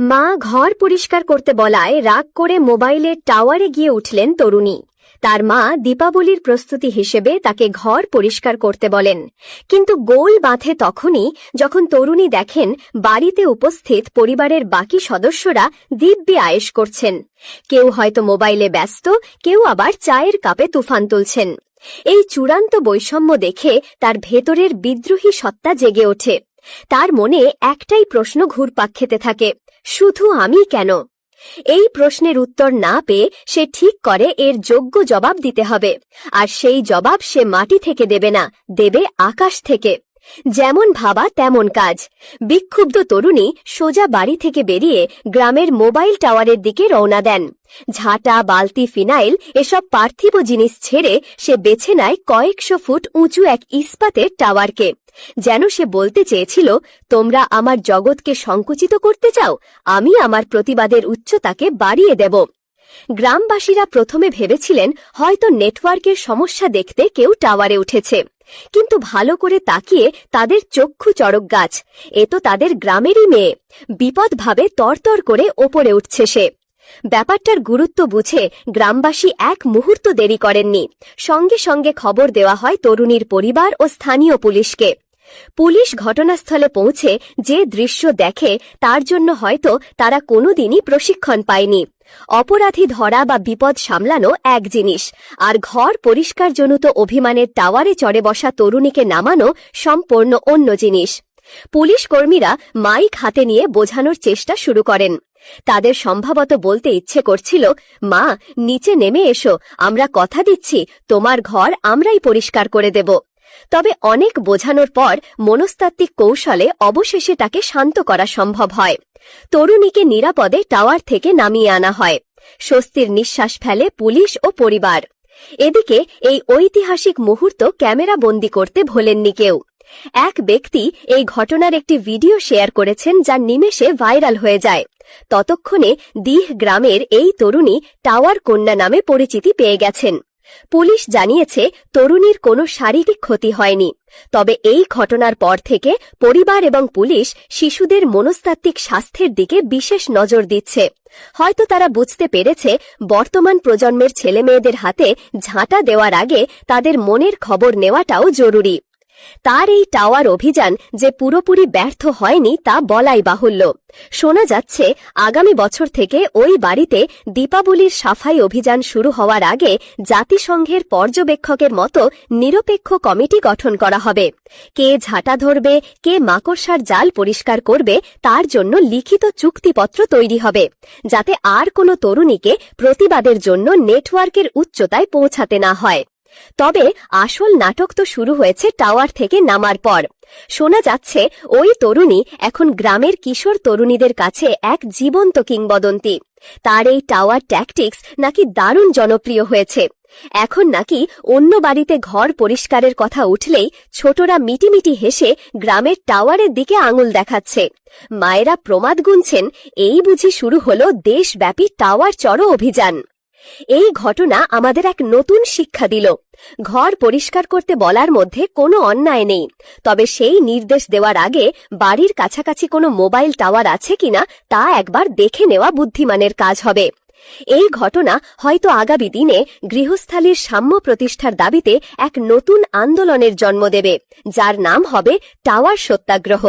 মা ঘর পরিষ্কার করতে বলায় রাগ করে মোবাইলের টাওয়ারে গিয়ে উঠলেন তরুণী। তার মা দীপাবলির প্রস্তুতি হিসেবে তাকে ঘর পরিষ্কার করতে বলেন। কিন্তু গোল বাঁধে তখনই যখন তরুণী দেখেন বাড়িতে উপস্থিত পরিবারের বাকি সদস্যরা দিব্যি আয়েশ করছেন। কেউ হয়তো মোবাইলে ব্যস্ত, কেউ আবার চায়ের কাপে তুফান তুলছেন। এই চূড়ান্ত বৈষম্য দেখে তার ভেতরের বিদ্রোহী সত্তা জেগে ওঠে। তার মনে একটাই প্রশ্ন ঘুরপাক খেতে থাকে, শুধু আমি কেন? এই প্রশ্নের উত্তর না পেয়ে সে ঠিক করে এর যোগ্য জবাব দিতে হবে, আর সেই জবাব সে মাটি থেকে দেবে না, দেবে আকাশ থেকে। যেমন ভাবা তেমন কাজ। বিক্ষুব্ধ তরুণী সোজা বাড়ি থেকে বেরিয়ে গ্রামের মোবাইল টাওয়ারের দিকে রওনা দেন। ঝাঁটা, বালতি, ফিনাইল এসব পার্থিব জিনিস ছেড়ে সে বেছে নেয় কয়েকশো ফুট উঁচু এক ইস্পাতের টাওয়ারকে। যেন সে বলতে চেয়েছিল, তোমরা আমার জগৎকে সংকুচিত করতে চাও? আমি আমার প্রতিবাদের উচ্চতাকে বাড়িয়ে দেব। গ্রামবাসীরা প্রথমে ভেবেছিলেন, হয়তো নেটওয়ার্কের সমস্যা দেখতে কেউ টাওয়ারে উঠেছে। কিন্তু ভালো করে তাকিয়ে তাদের চক্ষু চড়ক গাছ। এ তো তাদের গ্রামেরই মেয়ে। বিপদ ভাবে তরতর করে ওপরে উঠছে সে। ব্যাপারটার গুরুত্ব বুঝে গ্রামবাসী এক মুহূর্ত দেরি করেননি। সঙ্গে সঙ্গে খবর দেওয়া হয় তরুণীর পরিবার ও স্থানীয় পুলিশকে। পুলিশ ঘটনাস্থলে পৌঁছে যে দৃশ্য দেখে তার জন্য হয়তো তারা কোনোদিনই প্রশিক্ষণ পায়নি। অপরাধী ধরা বা বিপদ সামলানো এক জিনিস, আর ঘর পরিষ্কারজনিত অভিমানের টাওয়ারে চড়ে বসা তরুণীকে নামানো সম্পূর্ণ অন্য জিনিস। পুলিশ কর্মীরা মাইক হাতে নিয়ে বোঝানোর চেষ্টা শুরু করেন। তাদের সম্ভবত বলতে ইচ্ছে করছিল, মা, নিচে নেমে এসো, আমরা কথা দিচ্ছি, তোমার ঘর আমরাই পরিষ্কার করে দেব। তবে অনেক বোঝানোর পর মনস্তাত্ত্বিক কৌশলে অবশেষে তাকে শান্ত করা সম্ভব হয়। তরুণীকে নিরাপদে টাওয়ার থেকে নামিয়ে আনা হয়। স্বস্তির নিঃশ্বাস ফেলে পুলিশ ও পরিবার। এদিকে এই ঐতিহাসিক মুহূর্ত ক্যামেরা বন্দি করতে ভোলেননি কেউ। এক ব্যক্তি এই ঘটনার একটি ভিডিও শেয়ার করেছেন যা নিমেষে ভাইরাল হয়ে যায়। ততক্ষণে দিহ গ্রামের এই তরুণী টাওয়ার কন্যা নামে পরিচিতি পেয়ে গেছেন। পুলিশ জানিয়েছে, তরুণীর কোনো শারীরিক ক্ষতি হয়নি। তবে এই ঘটনার পর থেকে পরিবার এবং পুলিশ শিশুদের মনস্তাত্ত্বিক স্বাস্থ্যের দিকে বিশেষ নজর দিচ্ছে। হয়তো তারা বুঝতে পেরেছে, বর্তমান প্রজন্মের ছেলেমেয়েদের হাতে ঝাঁটা দেওয়ার আগে তাদের মনের খবর নেওয়াটাও জরুরি। তার এই টাওয়ার অভিযান যে পুরোপুরি ব্যর্থ হয়নি তা বলাই বাহুল্য। শোনা যাচ্ছে, আগামী বছর থেকে ওই বাড়িতে দীপাবলির সাফাই অভিযান শুরু হওয়ার আগে জাতিসংঘের পর্যবেক্ষকের মতো নিরপেক্ষ কমিটি গঠন করা হবে। কে ঝাঁটা ধরবে, কে মাকড়সার জাল পরিষ্কার করবে, তার জন্য লিখিত চুক্তিপত্র তৈরি হবে, যাতে আর কোনো তরুণীকে প্রতিবাদের জন্য নেটওয়ার্কের উচ্চতায় পৌঁছাতে না হয়। তবে আসল নাটক তো শুরু হয়েছে টাওয়ার থেকে নামার পর। শোনা যাচ্ছে, ওই তরুণী এখন গ্রামের কিশোর তরুণীদের কাছে এক জীবন্ত কিংবদন্তি। তার এই টাওয়ার ট্যাকটিক্স নাকি দারুণ জনপ্রিয় হয়েছে। এখন নাকি অন্য বাড়িতে ঘর পরিষ্কারের কথা উঠলেই ছোটরা মিটিমিটি হেসে গ্রামের টাওয়ারের দিকে আঙুল দেখাচ্ছে। মায়েরা প্রমাদ গুনছেন, এই বুঝি শুরু হলো দেশব্যাপী টাওয়ার চড়ো অভিযান। এই ঘটনা আমাদের এক নতুন শিক্ষা দিল। ঘর পরিষ্কার করতে বলার মধ্যে কোনো অন্যায় নেই। তবে সেই নির্দেশ দেওয়ার আগে বাড়ির কাছাকাছি কোনো মোবাইল টাওয়ার আছে কিনা তা একবার দেখে নেওয়া বুদ্ধিমানের কাজ হবে। এই ঘটনা হয়তো আগামী দিনে গৃহস্থালীর সাম্য প্রতিষ্ঠার দাবিতে এক নতুন আন্দোলনের জন্ম দেবে, যার নাম হবে টাওয়ার সত্যাগ্রহ।